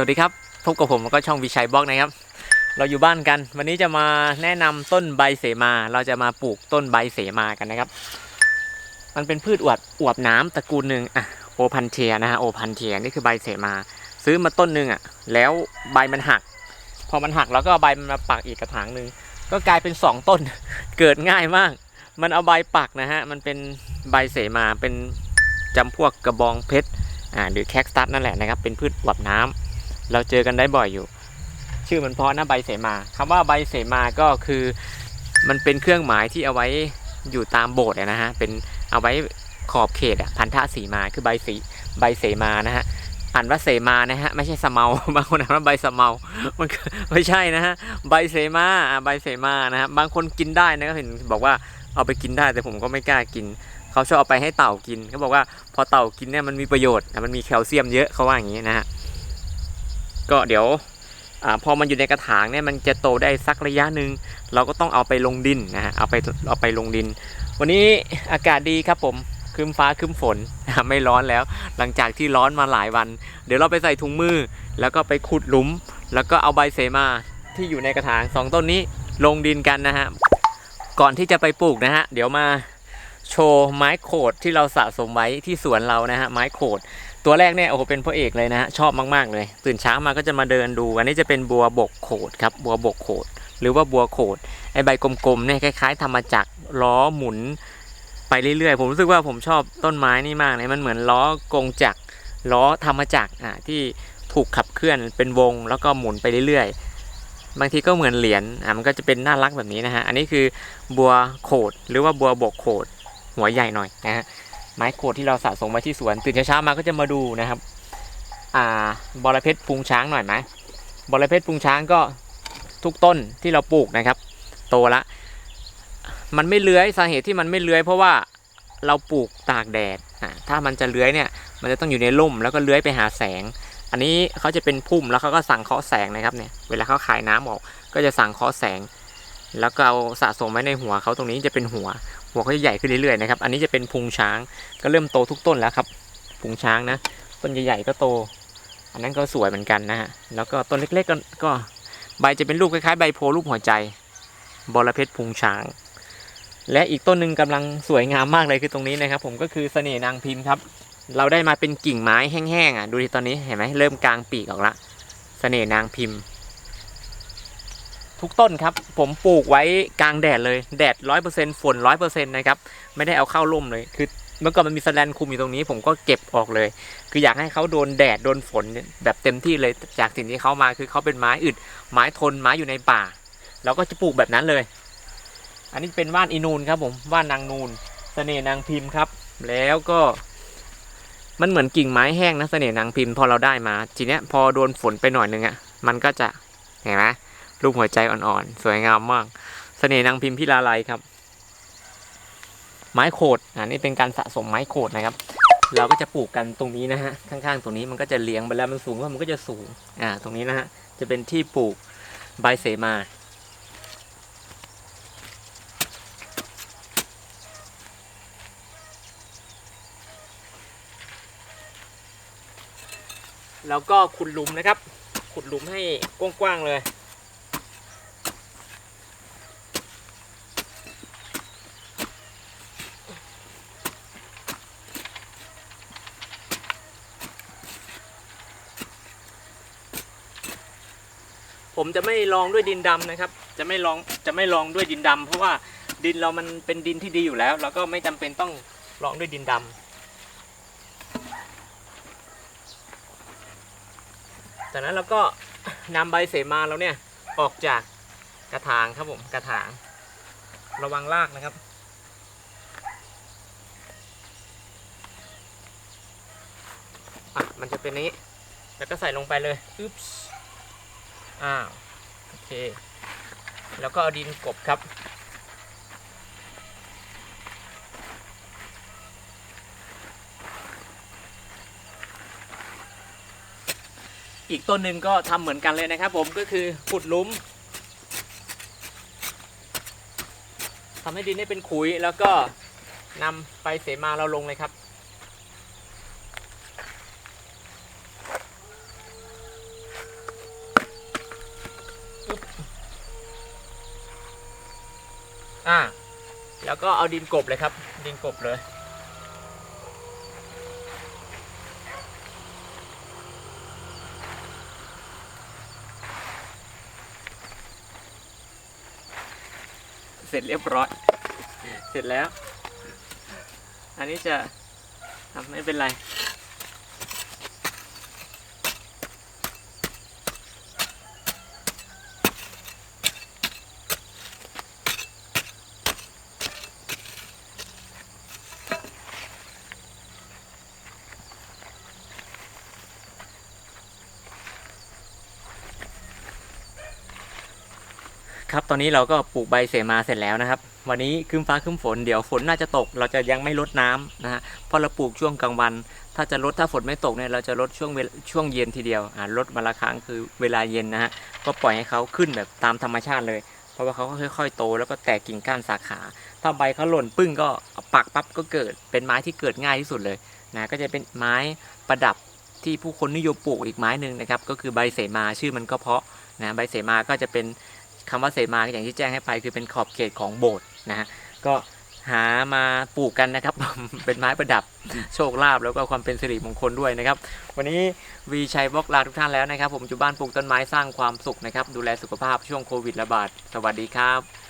สวัสดีครับ พบกับผมแล้วก็ช่องวิชัยบล็อกนะครับ เราอยู่บ้านกัน วันนี้จะมาแนะนำต้นใบเสมา เราจะมาปลูกต้นใบเสมากันนะครับ มันเป็นพืชอวบอวบน้ำตระกูลหนึ่งอะโอพันเทียนะฮะโอพันเทียนี่คือใบเสมา ซื้อมาต้นหนึ่งอะแล้วใบมันหัก พอมันหักแล้วก็เอาใบมันมาปักอีกกระถางหนึ่งก็กลายเป็นสองต้น เกิดง่ายมาก มันเอาใบปักนะฮะมันเป็นใบเสมาเป็นจำพวกกระบองเพชรอ่าหรือแคคตัสนั่นแหละนะครับเป็นพืชอวบน้ำ เราเจอกันได้บ่อยอยู่ ชื่อมันเพราะนะใบเสมาคำว่าใบเสมาก็คือมันเป็นเครื่องหมายที่เอาไว้อยู่ตามโบสถ์นะฮะเป็นเอาไว้ขอบเขตอะพันธะสีมาคือใบสีใบเสมานะฮะอ่านว่าเสมานะฮะไม่ใช่สะเมาบางคนอ่านว่าใบสะเมามันไม่ใช่นะฮะใบเสมาใบเสมานะฮะบางคนกินได้นะก็เห็นบอกว่าเอาไปกินได้แต่ผมก็ไม่กล้ากินเขาชอบเอาไปให้เต่ากินเขาบอกว่าพอเต่ากินเนี่ยมันมีประโยชน์มันมีแคลเซียมเยอะเขาว่าอย่างนี้นะฮะ ก็เดี๋ยวอพอมันอยู่ในกระถางเนี่ยมันจะโตได้สักระยะหนึ่งเราก็ต้องเอาไปลงดินนะฮะเอาไปเอาไปลงดิน วันนี้อากาศดีครับผมครึ้มฟ้าครึ้มฝนไม่ร้อนแล้ว หลังจากที่ร้อนมาหลายวัน เดี๋ยวเราไปใส่ถุงมือ แล้วก็ไปขุดหลุม แล้วก็เอาใบเสมาที่อยู่ในกระถางสองต้นนี้ลงดินกันนะฮะก่อนที่จะไปปลูกนะฮะเดี๋ยวมา โชว์ไม้โขดที่เราสะสมไว้ที่สวนเรานะฮะไม้โขดตัวแรกเนี่ยโอ้โหเป็นพระเอกเลยนะฮะชอบมากๆเลย ตื่นเช้ามาก็จะมาเดินดู อันนี้จะเป็นบัวบกโขดครับบัวบกโขดหรือว่าบัวโขดไอใบกลมๆเนี่ยคล้ายๆธรรมจักรล้อหมุนไปเรื่อยๆ ผมรู้สึกว่าผมชอบต้นไม้นี่มากเลยมันเหมือนล้อกงจักรล้อธรรมจักรอะที่ถูกขับเคลื่อนเป็นวงแล้วก็หมุนไปเรื่อยๆ บางทีก็เหมือนเหรียญอะมันก็จะเป็นน่ารักแบบนี้นะฮะอันนี้คือบัวโขดหรือว่าบัวบกโขด หัวใหญ่หน่อยนะฮะไม้โขดที่เราสะสมไว้ที่สวนตื่นเช้าๆมาก็จะมาดูนะครับอ่าบอระเพ็ดพุงช้างหน่อยไหมบอระเพ็ดพุงช้างก็ทุกต้นที่เราปลูกนะครับ โตละ มันไม่เลื้อยสาเหตุที่มันไม่เลื้อยเพราะว่าเราปลูกตากแดดอ่าถ้ามันจะเลื้อยเนี่ย มันจะต้องอยู่ในร่มแล้วก็เลื้อยไปหาแสง อันนี้เขาจะเป็นพุ่มแล้วเขาก็สั่งเคาะแสงนะครับเนี่ยเวลาเขาขายน้ำออกก็จะสั่งเคาะแสง แล้วก็เอาสะสมไว้ในหัวเขาตรงนี้จะเป็นหัว หัวเขาจะใหญ่ขึ้นเรื่อยๆนะครับ อันนี้จะเป็นพุงช้างก็เริ่มโตทุกต้นแล้วครับ พุงช้างนะ ต้นใหญ่ๆก็โต อันนั้นก็สวยเหมือนกันนะฮะ แล้วก็ต้นเล็กๆก็กใบจะเป็นรูปคล้ายๆใบโพลูกหัวใจ บอระเพ็ดพุงช้าง และอีกต้นหนึ่งกำลังสวยงามมากเลยคือตรงนี้นะครับ ผมก็คือเสน่ห์นางพิมพ์ครับ เราได้มาเป็นกิ่งไม้แห้งๆอะ ดูที่ตอนนี้เห็นไหมเริ่มกลางปีกออกละ เสน่ห์นางพิมพ์ ทุกต้นครับ ผมปลูกไว้กลางแดดเลยแดดร้อยเปอร์เซ็นต์ฝนร้อยเปอร์เซ็นต์นะครับ ไม่ได้เอาเข้าร่มเลย คือเมื่อก่อนมันมีสแลนคุมอยู่ตรงนี้ ผมก็เก็บออกเลย คืออยากให้เขาโดนแดดโดนฝนแบบเต็มที่เลยจากสิ่งที่เขามาคือเขาเป็นไม้อึดไม้ทนไม้อยู่ในป่าเราก็จะปลูกแบบนั้นเลย อันนี้เป็นว่านอีนูนครับผมว่านนางนูนเสน่ห์นางพิมพ์ครับ แล้วก็มันเหมือนกิ่งไม้แห้งนะเสน่ห์นางพิมพ์พอเราได้มา ทีเนี้ยพอโดนฝนไปหน่อยนึงอะ่ะมันก็จะเห็นไหม รูปหัวใจอ่อนๆ สวยงามมากเสน่ห์นางพิมพ์พิลาไลครับ ไม้โขดอันนี้เป็นการสะสมไม้โขดนะครับ เราก็จะปลูกกันตรงนี้นะฮะ ข้างๆ ตรงนี้มันก็จะเลี้ยงไปแล้วมันสูงก็มันก็จะสูง อ่า ตรงนี้นะฮะ จะเป็นที่ปลูกใบเสมาแล้วก็ขุดหลุมนะครับ ขุดหลุมให้กว้างๆเลย ผมจะไม่ลองด้วยดินดำนะครับ จะไม่ลองจะไม่ลองด้วยดินดำเพราะว่าดินเรามันเป็นดินที่ดีอยู่แล้ว แล้วก็ไม่จำเป็นต้องลองด้วยดินดำจากนั้นเราก็นำใบเสมาเราเนี่ยออกจากกระถางครับผมกระถาง ระวังรากนะครับ อะมันจะเป็นนี้ แล้วก็ใส่ลงไปเลย อึ๊บ อ้าวโอเค แล้วก็เอาดินกบครับ อีกต้นหนึ่งก็ทำเหมือนกันเลยนะครับ ผมก็คือขุดหลุมทำให้ดินได้เป็นขุยแล้วก็นำไปเสมาเราลงเลยครับ อ่า แล้วก็เอาดินกบเลยครับ ดินกบเลย เสร็จเรียบร้อย เสร็จแล้ว อันนี้จะทำไม่เป็นไร ครับตอนนี้เราก็ปลูกใบเสมาเสร็จแล้วนะครับ วันนี้ครึ้มฟ้าครึ้มฝนเดี๋ยวฝนน่าจะตก เราจะยังไม่ลดน้ำนะฮะเพราะเราปลูกช่วงกลางวัน ถ้าจะลดถ้าฝนไม่ตกเนี่ยเราจะลดช่วงช่วงเย็นทีเดียวอ่าลดมาละครั้งคือเวลาเย็นนะฮะก็ปล่อยให้เขาขึ้นแบบตามธรรมชาติเลย เพราะว่าเขาก็ค่อยๆโตแล้วก็แตกกิ่งก้านสาขา ถ้าใบเขาหล่นปึ้งก็ปักปั๊บก็เกิดเป็นไม้ที่เกิดง่ายที่สุดเลยนะก็จะเป็นไม้ประดับที่ผู้คนนิยมปลูกอีกไม้หนึ่งนะครับก็คือใบเสมาชื่อมันก็เพาะนะใบเสมาก็จะเป็น คำว่าเสมาก็อย่างที่แจ้งให้ไป คือเป็นขอบเขตของโบสถ์นะฮะก็หามาปลูกกันนะครับ เป็นไม้ประดับโชคลาภแล้วก็ความเป็นสิริมงคลด้วยนะครับ วันนี้วีชัยบล็อกลาทุกท่านแล้วนะครับ ผมอยู่บ้านปลูกต้นไม้สร้างความสุขนะครับ ดูแลสุขภาพช่วงโควิดระบาด สวัสดีครับ